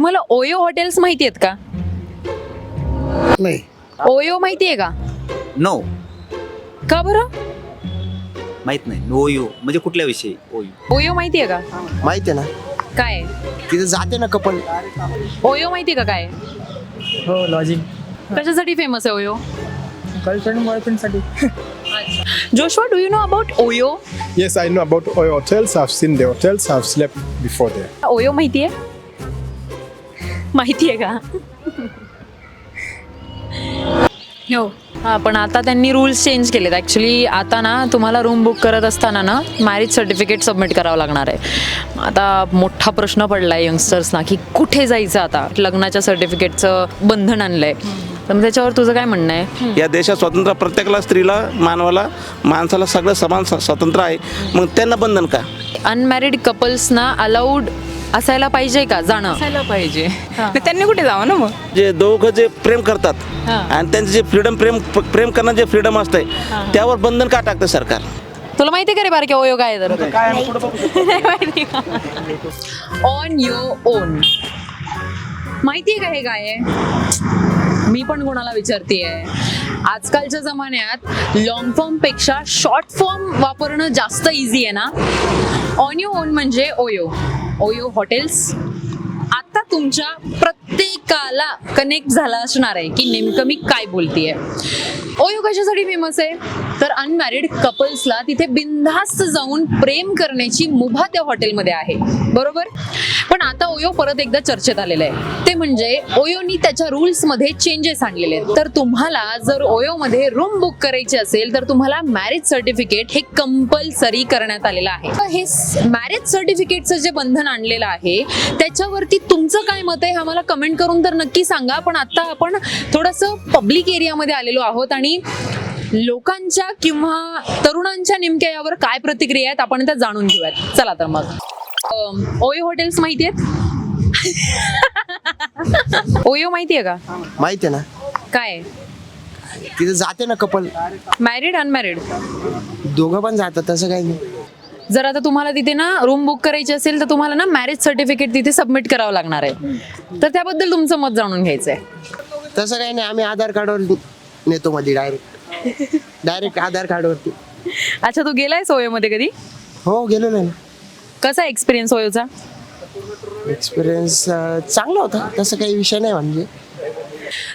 तुम्हाला ओयो हॉटेल्स माहिती आहेत का? नाही. ओयो माहिती आहे का? नो का बरं? माहीत नाही. ओयू. म्हणजे कुठल्या विषयी? ओयू. ओयो माहिती आहे का? माहिती आहे ना. काय? आहे? तिथे जाते ना कपल. ओयो माहिती आहे का काय? आहे? हो लॉजिंग कशासाठी फेमस आहे OYO? Girlfriend बॉयफ्रेंडसाठी Joshua do you know about OYO? Yes, I know about oil hotels. I've seen the hotels. I've slept before there. OYO माहिती आहे? माहिती आहे का? हो. हा पण आता त्यांनी रूल्स चेंज केलेत. ॲक्च्युली आता ना तुम्हाला रूम बुक करत असताना ना मॅरेज सर्टिफिकेट सबमिट करावं लागणार आहे. आता मोठा प्रश्न पडला आहे यंगस्टर्सना की कुठे जायचं आता? लग्नाच्या सर्टिफिकेटचं बंधन आणलं आहे तर मग त्याच्यावर तुझं काय म्हणणं आहे? या देशात स्वातंत्र्य प्रत्येकाला स्त्रीला मानवाला माणसाला सगळं समान स्वातंत्र्य आहे. मग त्यांना बंधन का? अनमॅरिड कपल्सना अलाउड असायला पाहिजे का जाणं? असायला पाहिजे. त्यांनी कुठे जावं ना मग? जे दोघं जे प्रेम करतात हां. आणि त्यांचं जे फ्रीडम प्रेम प्रेम करणं जे फ्रीडम असतंय त्यावर बंधन का टाकतं सरकार? तुला माहिती आहे का रे बारके ओयो काय आहे तर? ऑन युअर ओन माहिती आहे का हे काय आहे? मी पण कोणाला विचारते आजकालच्या जमान्यात लॉंग फॉर्मपेक्षा शॉर्ट फॉर्म वापरणं जास्त इझी आहे ना? ऑन यू ओन म्हणजे ओयो. ओयो हॉटेल्स आता तुमच्या प्रत्येकाला कनेक्ट झाला असणार आहे की नेमकं मी काय बोलतीये. ओयो कशासाठी फेमस आहे? तर अनमॅरिड कपल्सला तिथे बिनधास्त जाऊन प्रेम करण्याची मुभा त्या हॉटेलमध्ये आहे. बरोबर? पण आता ओयो परत एकदा चर्चेत आलेलं आहे. ते म्हणजे ओयोनी त्याच्या रूल्समध्ये चेंजेस आणलेले आहेत. तर तुम्हाला जर ओयोमध्ये रूम बुक करायची असेल तर तुम्हाला मॅरेज सर्टिफिकेट हे कंपल्सरी करण्यात आलेलं आहे. तर हे मॅरेज सर्टिफिकेटचं जे बंधन आणलेलं आहे त्याच्यावरती तुमचं काय मत आहे आम्हाला कमेंट करून तर नक्की सांगा. पण आता आपण थोडंसं पब्लिक एरियामध्ये आलेलो आहोत आणि लोकांच्या किंवा तरुणांच्या नेमक्या यावर काय प्रतिक्रिया आहेत आपण त्या जाणून घेऊयात. चला तर मग. ओयो हॉटेल्स माहिती आहेत? ओयो माहिती आहे का? माहिती आहे ना. काय? तिथे जाते ना कपल मॅरिड अनमॅरिड दोघं पण जातात तसं काही नाही. जर आता तुम्हाला तिथे ना रूम बुक करायची असेल तर तुम्हाला ना मॅरेज सर्टिफिकेट तिथे सबमिट करावं लागणार आहे. तर त्याबद्दल तुमचं मत जाणून घ्यायचं आहे तसं काही नाही आम्ही आधार कार्डवर नेतो मध्ये डायरेक्ट डायरेक्ट आधार कार्डवरती अच्छा तू गेलायस ओयोमध्ये कधी? हो गेलेलो आहे ना. कसा एक्सपिरियन्स ओयोचा एक्सपिरियन्स चांगला होता. तसं काही विषय नाही म्हणजे.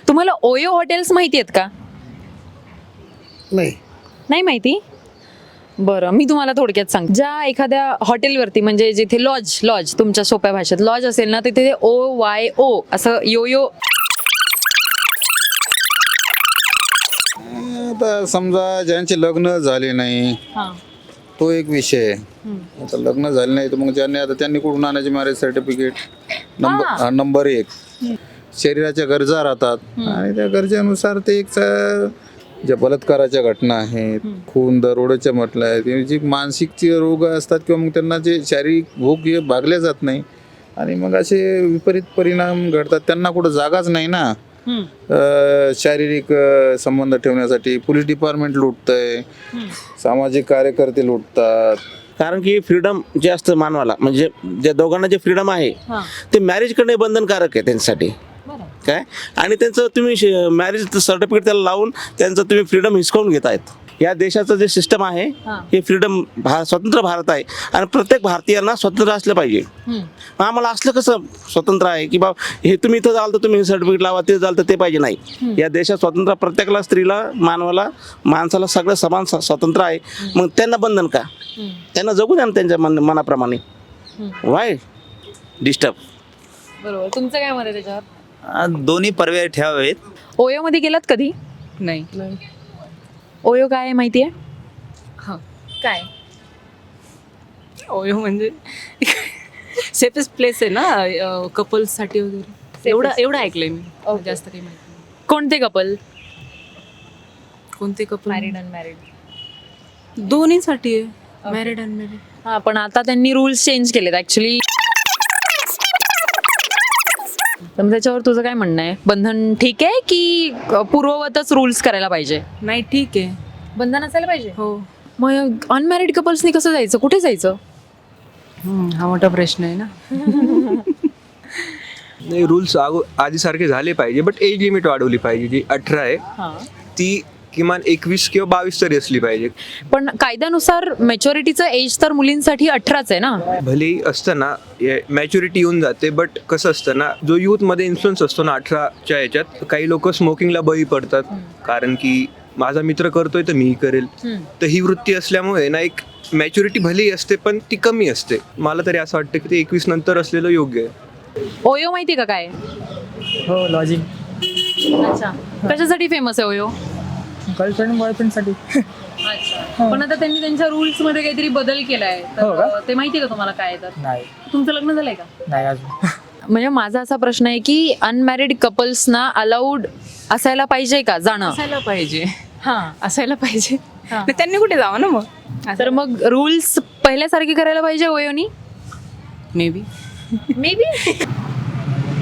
तुम्हाला ओयो हॉटेल्स माहिती आहेत का? नाही. नाही माहिती? बरं मी तुम्हाला थोडक्यात सांग ज्या एखाद्या हॉटेलवरती म्हणजे जिथे लॉज लॉज तुमच्या सोप्या भाषेत लॉज असेल ना तिथे ओ वाय ओ असं यो यो आता समजा ज्यांचे लग्न झाले नाही तो एक विषय आहे. आता लग्न झाले नाही तर मग ज्यांनी आता त्यांनी कुठून आणायचे मॅरेज सर्टिफिकेट नंबर हा, नंबर एक. शरीराच्या गरजा राहतात. आणि त्या गरजेनुसार ते एक च- ज्या बलात्काराच्या घटना आहेत खून दरोड्याच्या म्हटलं आहे ते जी मानसिकची रोग असतात किंवा मग त्यांना जे शारीरिक भूक हे भागल्या जात नाही आणि मग असे विपरीत परिणाम घडतात त्यांना कुठं जागाच नाही ना. अ, शारीरिक अ, संबंध ठेवण्यासाठी पोलीस डिपार्टमेंट लुटतंय. सामाजिक कार्यकर्ते लुटतात. कारण की फ्रीडम जे असतं मानवाला म्हणजे ज्या दोघांना जे फ्रीडम आहे ते मॅरेज करणे बंधनकारक आहे त्यांच्यासाठी. काय? आणि त्यांचं तुम्ही मॅरेज सर्टिफिकेट त्याला लावून त्यांचं तुम्ही फ्रीडम हिसकावून घेत आहेत या देशाचं जे सिस्टम आहे हे. फ्रीडम भा स्वतंत्र भारत आहे. आणि प्रत्येक भारतीयांना स्वतंत्र असलं पाहिजे. मग आम्हाला असलं कसं स्वतंत्र आहे की बा हे तुम्ही इथं जाल तर तुम्ही सर्टिफिकेट लावा ते जाल तर ते पाहिजे नाही. या देशात स्वतंत्र प्रत्येकाला स्त्रीला मानवाला माणसाला सगळं समान स- स्वातंत्र्य आहे. मग त्यांना बंधन का? त्यांना जगू द्या ना त्यांच्या मन मनाप्रमाणे. वाय डिस्टर्ब बरोबर. तुमचं काय मत आहे त्याच्यावर? दोन्ही पर्याय ठेवावेत. ओयोमध्ये गेलात कधी? नाही. ओयो काय आहे माहिती आहे? हा. काय? ओयो म्हणजे सेफेस्ट प्लेस आहे ना कपल्ससाठी वगैरे. एवढं एवढं ऐकलंय मी. जास्त काही माहिती नाही. कोणते कपल कोणते कपल मॅरिड अनमॅरिड दोन्हीसाठी आहे. मॅरिड अनमॅरिड हा पण आता त्यांनी रूल्स चेंज केलेत ऍक्च्युली तर मग त्याच्यावर तुझं काय म्हणणं आहे? बंधन ठीक आहे की पूर्ववतच रूल्स करायला पाहिजे? नाही ठीक आहे. बंधन असायला पाहिजे? हो. मग अनमॅरिड कपल्सनी कसं जायचं? कुठे जायचं? हम्म, हा मोठा प्रश्न आहे ना. नाही रूल्स आधीसारखे झाले पाहिजे बट एज लिमिट वाढवली पाहिजे जी अठरा आहे ती किमान एकवीस किंवा बावीस तरी असली पाहिजे. पण कायद्यानुसार मेच्युरिटीचं एज तर मुलींसाठी अठराच आहे ना? भलेही असतं ना मॅच्युरिटी येऊन जाते बट कसं असतं ना जो यूथमध्ये इन्फ्लुअन्स असतो ना अठराच्या ह्याच्यात काही लोक स्मोकिंगला बळी पडतात. कारण की माझा मित्र करतोय तर मीही करेल. तर ही वृत्ती असल्यामुळे ना एक मॅच्युरिटी भलेही असते पण ती कमी असते. मला तरी असं वाटतं की ते एकवीस नंतर असलेलं योग्य आहे. ओयो माहिती का काय? हो लॉजिक अच्छा. कशासाठी फेमस आहे ओयो? गर्लफ्रेंड बॉयफ्रेंडसाठी पण आता त्यांनी त्यांच्या रुल्समध्ये काहीतरी बदल केलाय. हो का? तर ते माहिती का तुम्हाला काय आहे तर नाही. तुमचं लग्न झालंय का? नाही अजून. म्हणजे माझा असा प्रश्न आहे की अनमॅरिड कपल्सना अलाउड असायला पाहिजे का जाणं? असायला पाहिजे. हा. असायला पाहिजे. त्यांनी कुठे जावं ना मग? तर मग रुल्स पहिल्यासारखे करायला पाहिजे ओयोनी मे बी मे बी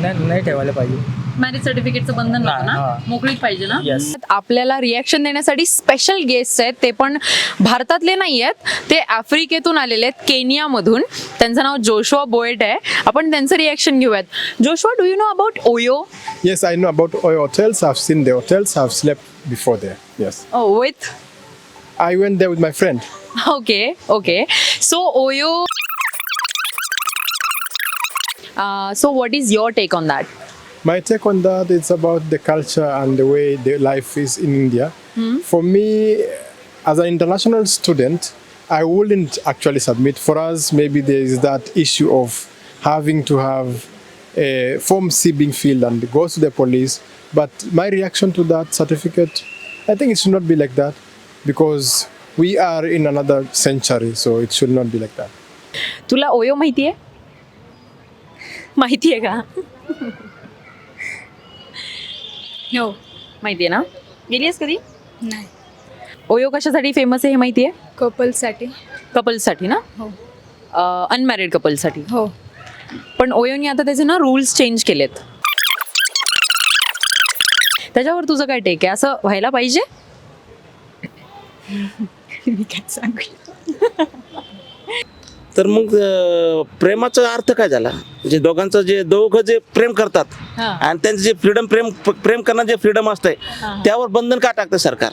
नाही नाही ठेवायला पाहिजे. मॅरेज सर्टिफिकेटचं बंधन नको नाही, ना. मोकळीक पाहिजे ना Yes. आपल्याला रिॲक्शन देण्यासाठी स्पेशल गेस्ट आहेत ते पण भारतातले नाही आहेत ते आफ्रिकेतून आलेले आहेत केनियामधून त्यांचं नाव जोशुआ बोएट आहे आपण त्यांचं रिॲक्शन घेऊयात Joshua do you know about OYO Yes, I know about Oyo hotels. I've seen the hotels. I've slept before there. Yes. With I went there with my friend. Okay okay so OYO so what is your take on that My take on that is about the culture and the way the life is in India. For me, as an international student, I wouldn't actually submit. For us, maybe there is that issue of having to have a Form C being filled and go to the police. But my reaction to that certificate, I think it should not be like that because we are in another century, so it should not be like that. तुला ओयो माहिती आहे माहिती आहे का हो. माहिती आहे ना? गेली आहेस कधी? नाही. ओयो कशासाठी फेमस आहे हे माहिती आहे कपलसाठी कपल्ससाठी ना? हो. अनमॅरिड कपल्ससाठी हो. पण ओयोनी आता त्याचे ना रूल्स चेंज केलेत. त्याच्यावर तुझं काय टेक आहे? असं व्हायला पाहिजे? मी काय सांगू? तर मग प्रेमाचा अर्थ काय झाला? जे दोघांचं जे दोघं जे प्रेम करतात. आणि त्यांचं जे फ्रीडम प्रेम प्रेम करणं जे फ्रीडम असतंय त्यावर बंधन का टाकतं सरकार?